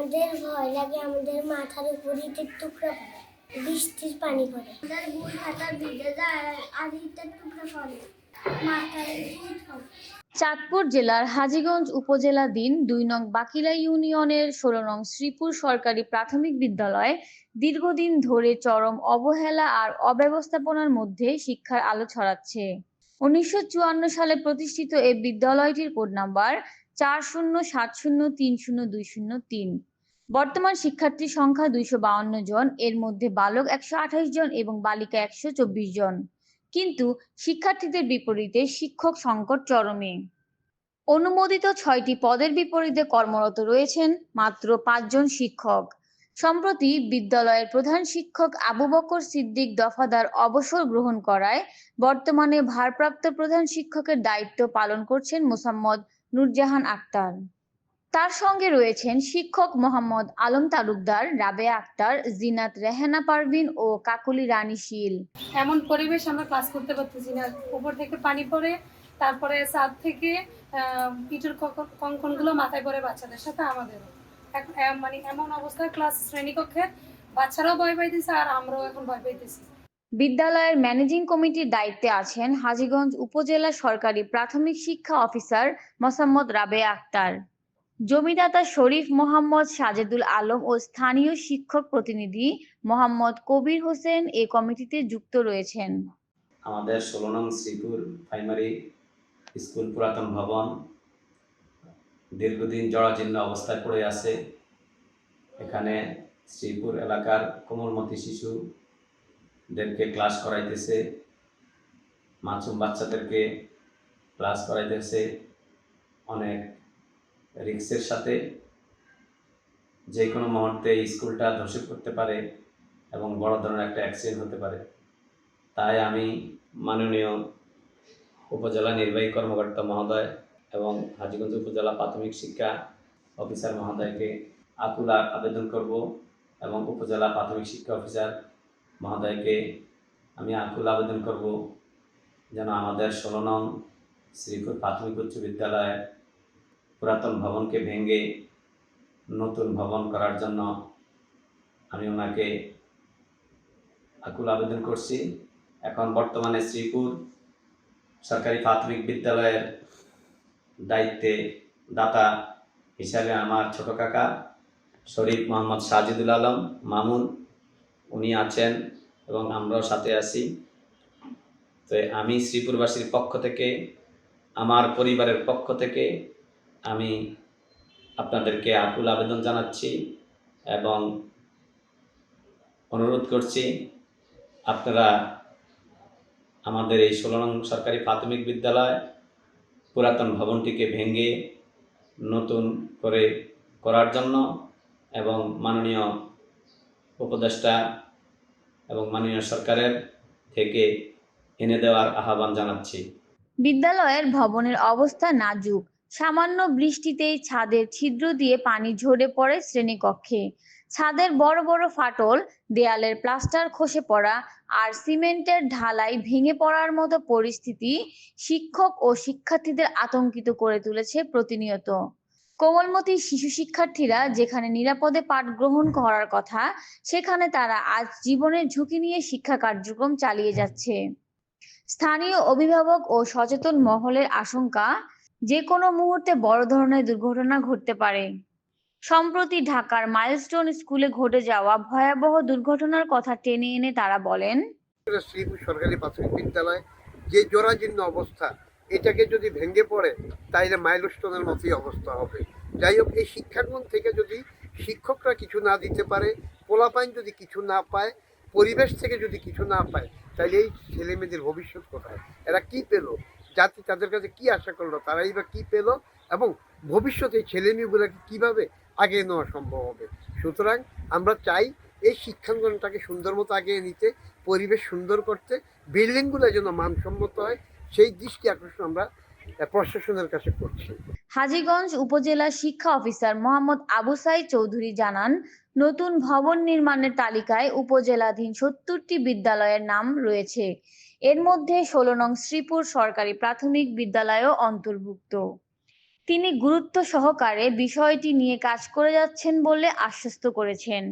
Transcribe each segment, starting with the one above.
আমাদের ভয় লাগে, আমাদের মাথার উপর টুকরা পড়ে, বৃষ্টির পানি পড়ে। আমাদের ভিজে যায়, আর ইটের টুকরা পড়ে চাঁদপুর জেলার হাজীগঞ্জ উপজেলাধীন দুই নং বাকিলা ইউনিয়নের ষোলো নং শ্রীপুর সরকারি প্রাথমিক বিদ্যালয় দীর্ঘদিন ধরে চরম অবহেলা আর অব্যবস্থাপনার মধ্যে শিক্ষার আলো ছড়াচ্ছে। উনিশশো চুয়ান্ন সালে প্রতিষ্ঠিত এই বিদ্যালয়টির কোড নাম্বার চার শূন্য সাত শূন্য তিন শূন্য দুই শূন্য তিন। বর্তমান শিক্ষার্থীর সংখ্যা দুইশো জন, এর মধ্যে বালক একশো আঠাশ জন এবং বালিকা একশো চব্বিশ জন। কিন্তু শিক্ষার্থীদের বিপরীতে শিক্ষক সংকট চরমে। অনুমোদিত ছয়টি পদের বিপরীতে কর্মরত রয়েছেন মাত্র পাঁচজন শিক্ষক। সম্প্রতি বিদ্যালয়ের প্রধান শিক্ষক আবু বকর সিদ্দিক দফাদার অবসর গ্রহণ করায় বর্তমানে ভারপ্রাপ্ত প্রধান শিক্ষকের দায়িত্ব পালন করছেন মোসাম্মদ নূরজাহান আক্তার। তার সঙ্গে রয়েছেন শিক্ষক মোহাম্মদ আলম তালুকদার রাবেয়া আক্তার জিনাত রেহানা পারভিন ও কাকুলি রানী শীল। এমন পরিবেশ আমরা ক্লাস করতে পারতেছি না। উপর থেকে পানি পড়ে তারপরে ছাদ থেকে আহ, ইটের কঙ্কনগুলো মাথায় পড়ে বাচ্চাদের সাথে আমাদেরও এখন মানে এমন অবস্থায় ক্লাস শ্রেণীকক্ষে বাচ্চারাও ভয় পাইতেছে আর আমরাও এখন ভয় পাইতেছি। বিদ্যালয়ের ম্যানেজিং কমিটির দায়িত্বে আছেন হাজীগঞ্জ উপজেলা সরকারি প্রাথমিক শিক্ষা অফিসার মোসাম্মদ রাবে আক্তার। জমিদাতা শরীফ মোহাম্মদ সাজেদুল আলম ও স্থানীয় শিক্ষক প্রতিনিধি মোহাম্মদ কবির হোসেন এ কমিটিতে যুক্ত রয়েছেন। আমাদের ষোলো নং শ্রীপুর প্রাইমারি স্কুল পুরাতন ভবন দীর্ঘদিন জরাজীর্ণ অবস্থায় পড়ে আছে। এখানে শ্রীপুর এলাকার কোমলমতি শিশুদেরকে ক্লাস করাইতেছে, মাসুম বাচ্চাদেরকে ক্লাস করাইতেছে, অনেক রিক্সের সাথে যে কোনো মুহূর্তে স্কুলটা ধসে পড়তে পারে এবং বড় ধরনের একটা অ্যাক্সিডেন্ট হতে পারে। তাই আমি মাননীয় উপজেলা নির্বাহী কর্মকর্তা মহোদয় এবং হাজীগঞ্জ উপজেলা প্রাথমিক শিক্ষা অফিসার মহোদয়কে আকুল আবেদন করব এবং উপজেলা প্রাথমিক শিক্ষা অফিসার মহোদয়কে আমি আকুল আবেদন করব যেন আমাদের ষোলো নং শ্রীপুর প্রাথমিক উচ্চ বিদ্যালয়ের পুরাতন ভবনকে ভেঙে নতুন ভবন করার জন্য আমি ওনাকে আকুল আবেদন করছি। এখন বর্তমানে শ্রীপুর সরকারি প্রাথমিক বিদ্যালয়ের দায়িত্বে দাতা হিসাবে আমার ছোট কাকা শরীফ মোহাম্মদ সাজিদুল আলম, মামুন, উনি আছেন এবং আমরাও সাথে আছি। তো আমি শ্রীপুরবাসীর পক্ষ থেকে, আমার পরিবারের পক্ষ থেকে আমি আপনাদেরকে আকুল আবেদন জানাচ্ছি এবং অনুরোধ করছি, আপনারা আমাদের এই ষোলো নং সরকারি প্রাথমিক বিদ্যালয় পুরাতন ভবনটিকে ভেঙে নতুন করে করার জন্য এবং মাননীয় উপদেষ্টা এবং মাননীয় সরকারের থেকে এনে দেওয়ার আহ্বান জানাচ্ছি। বিদ্যালয়ের ভবনের অবস্থা নাজুক। সামান্য বৃষ্টিতেই ছাদের ছিদ্র দিয়ে পানি ঝরে পড়ে শ্রেণীকক্ষে। ছাদের বড় বড় ফাটল, দেয়ালের প্লাস্টার খসে পড়া আর সিমেন্টের ঢালাই ভেঙে পড়ার মতো পরিস্থিতি শিক্ষক ও শিক্ষার্থীদের আতঙ্কিত করে তুলেছে প্রতিনিয়ত। কোমলমতি শিশু শিক্ষার্থীরা যেখানে নিরাপদে পাঠ গ্রহণ করার কথা, সেখানে তারা আজ জীবনের ঝুঁকি নিয়ে শিক্ষা কার্যক্রম চালিয়ে যাচ্ছে। স্থানীয় অভিভাবক ও সচেতন মহলের আশঙ্কা যে কোনো মুহূর্তে বড় ধরনের দুর্ঘটনা ঘটতে পারে। সম্প্রতি ঢাকার মাইলস্টোন স্কুলে ঘটে যাওয়া ভয়াবহ দুর্ঘটনার কথা টেনে এনে তারা বলেন, শ্রীপুর সরকারি প্রাথমিক বিদ্যালয়, যে জরাজীর্ণ অবস্থা, এটাকে যদি ভেঙে পড়ে, তাইলে মাইলস্টোনের মতোই অবস্থা হবে। যাই হোক, এই শিক্ষাঙ্গন থেকে যদি শিক্ষকরা কিছু না দিতে পারে, পোলাপাইন যদি কিছু না পায়, পরিবেশ থেকে যদি কিছু না পায় তাহলে এই ছেলে মেয়েদের ভবিষ্যৎ কোথায়? এরা কি পেল? জাতি তাদের কাছে কি আশা করল, তারাই বা কি পেল এবং ভবিষ্যতে ছেলে মেয়েগুলোকে কীভাবে আগে নেওয়া সম্ভব হবে? সুতরাং আমরা চাই এই শিক্ষাঙ্গনটাকে সুন্দর মতো আগিয়ে নিতে, পরিবেশ সুন্দর করতে, বিল্ডিংগুলো যেন মানসম্মত হয়, সেই দৃষ্টি আকর্ষণ আমরা প্রশাসনের কাছে করছি। হাজীগঞ্জ উপজেলা শিক্ষা অফিসার মোহাম্মদ আবু সাই চৌধুরী জানান, নতুন ভবন নির্মাণের তালিকায় উপজেলাধীন সত্তরটি বিদ্যালয়ের নাম রয়েছে। এর মধ্যে ষোলো নং শ্রীপুর সরকারি প্রাথমিক বিদ্যালয়ও অন্তর্ভুক্ত। তিনি গুরুত্ব সহকারে বিষয়টি নিয়ে কাজ করে যাচ্ছেন বলে আশ্বস্ত করেছেন।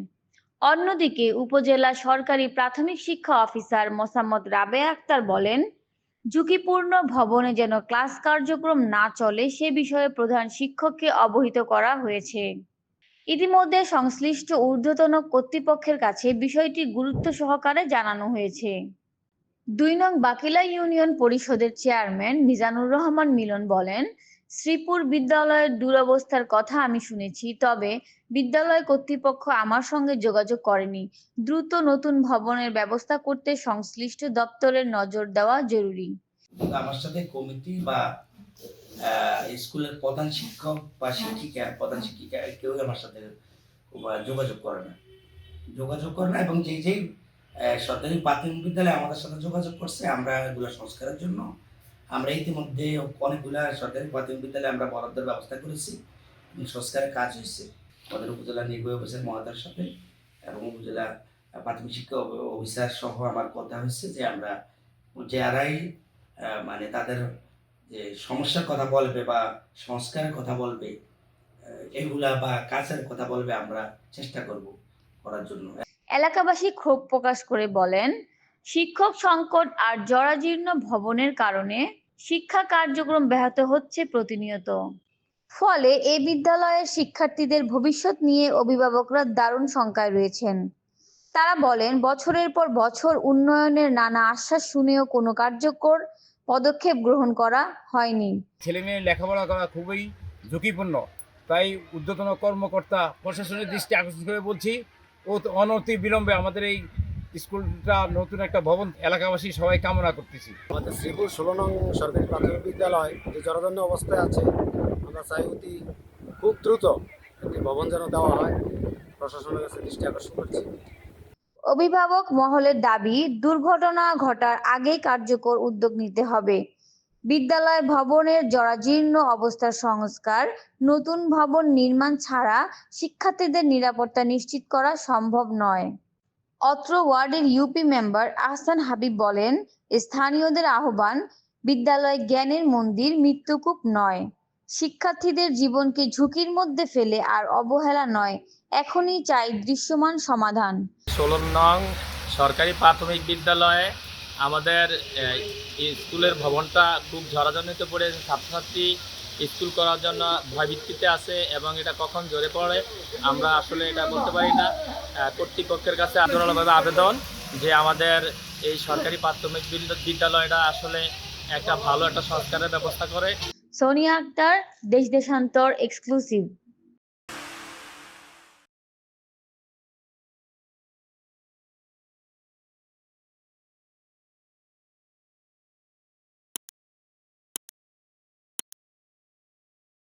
অন্যদিকে উপজেলা সরকারি প্রাথমিক শিক্ষা অফিসার মোসাম্মদ রাবে আক্তার বলেন ঝুঁকিপূর্ণ ভবনে যেন ক্লাস কার্যক্রম না চলে, সে বিষয়ে প্রধান শিক্ষককে অবহিত করা হয়েছে। ইতিমধ্যে সংশ্লিষ্ট ঊর্ধ্বতন কর্তৃপক্ষের কাছে বিষয়টি গুরুত্ব সহকারে জানানো হয়েছে। দুই নং বাকিলা ইউনিয়ন পরিষদের চেয়ারম্যান মিজানুর রহমান মিলন বলেন শ্রীপুর বিদ্যালয়ের দুরবস্থার কথা আমি শুনেছি, তবে বিদ্যালয় কর্তৃপক্ষ আমার সঙ্গে যোগাযোগ করেনি। দ্রুত নতুন ভবনের ব্যবস্থা করতে সংশ্লিষ্ট দপ্তরের নজর দেওয়া জরুরি। আমার সাথে কমিটি বা স্কুলের প্রধান শিক্ষক বা শিক্ষিকা, প্রধান শিক্ষিকা, কেউ আমার সাথে যোগাযোগ করে না। যোগাযোগ করে না এবং যে যে সরকারি প্রাথমিক বিদ্যালয় আমাদের সাথে যোগাযোগ করছে, আমরা এগুলো সংস্কারের জন্য আমরা ইতিমধ্যে অনেকগুলা সরকারি প্রাথমিক বিদ্যালয়ে আমরা বরাদ্দের ব্যবস্থা করেছি। সংস্কারের কাজ হয়েছে। আমাদের উপজেলা নির্বাহী অফিসের মহাদার সাথে এবং উপজেলা প্রাথমিক শিক্ষা অফ- অফিসার সহ আমার কথা হয়েছে যে আমরা যারাই মানে তাদের যে সমস্যার কথা বলবে বা সংস্কারের কথা বলবে এগুলা বা কাজের কথা বলবে আমরা চেষ্টা করব করার জন্য। এলাকাবাসী ক্ষোভ প্রকাশ করে বলেন শিক্ষক সংকট আর জরাজীর্ণ ভবনের কারণে শিক্ষা কার্যক্রম ব্যাহত হচ্ছে প্রতিনিয়ত। ফলে এই বিদ্যালয়ের শিক্ষার্থীদের ভবিষ্যৎ নিয়ে অভিভাবকরা দারুণ শঙ্কায় রয়েছেন। তারা বলেন, বছরের পর বছর উন্নয়নের নানা আশ্বাস শুনেও কোনো কার্যকর পদক্ষেপ গ্রহণ করা হয়নি। ছেলে মেয়ে লেখাপড়া করা খুবই ঝুঁকিপূর্ণ। তাই ঊর্ধ্বতন কর্মকর্তা প্রশাসনের দৃষ্টি আকর্ষণ করে বলছি অনতি বিলম্বে আমাদের এই স্কুলটা নতুন একটা ভবন এলাকাবাসী সবাই কামনা করতেছি। আমাদের শ্রীপুর ষোলো নং সরকারি প্রাথমিক বিদ্যালয় যে জরাজন্য অবস্থায় আছে আমরা চাই অতি খুব দ্রুত একটি ভবন যেন দেওয়া হয়। প্রশাসনের কাছে দৃষ্টি আকর্ষণ করছি। অভিভাবক মহলের দাবি দুর্ঘটনা ঘটার আগেই কার্যকর উদ্যোগ নিতে হবে। বিদ্যালয় ভবনের জরাজীর্ণ অবস্থার সংস্কার নতুন ভবন নির্মাণ ছাড়া শিক্ষার্থীদের নিরাপত্তা নিশ্চিত করা সম্ভব নয়। অত্র ওয়ার্ডের ইউপি মেম্বার আহসান হাবিব বলেন, স্থানীয়দের আহ্বান, বিদ্যালয় জ্ঞানের মন্দির মৃত্যুকূপ নয়। শিক্ষার্থীদের জীবনকে ঝুঁকির মধ্যে ফেলে আর অবহেলা নয়। এখনই চাই দৃশ্যমান সমাধান। ষোলো নং, সরকারি প্রাথমিক বিদ্যালয়ে আমাদের স্কুলের ভবনটা খুব জরাজনিত পড়ে ছাত্রছাত্রী স্কুল করার জন্য ভয়ভিত্তিতে আছে এবং এটা কখন জোরে পড়ে, আমরা আসলে এটা বলতে পারি না। কর্তৃপক্ষের কাছে আন্দোলনভাবে আবেদন যে আমাদের এই সরকারি প্রাথমিক বিদ্যা- বিদ্যালয়টা আসলে একটা ভালো একটা সরকারের ব্যবস্থা করে। সোনিয়া আক্তার, দেশ দেশান্তর এক্সক্লুসিভ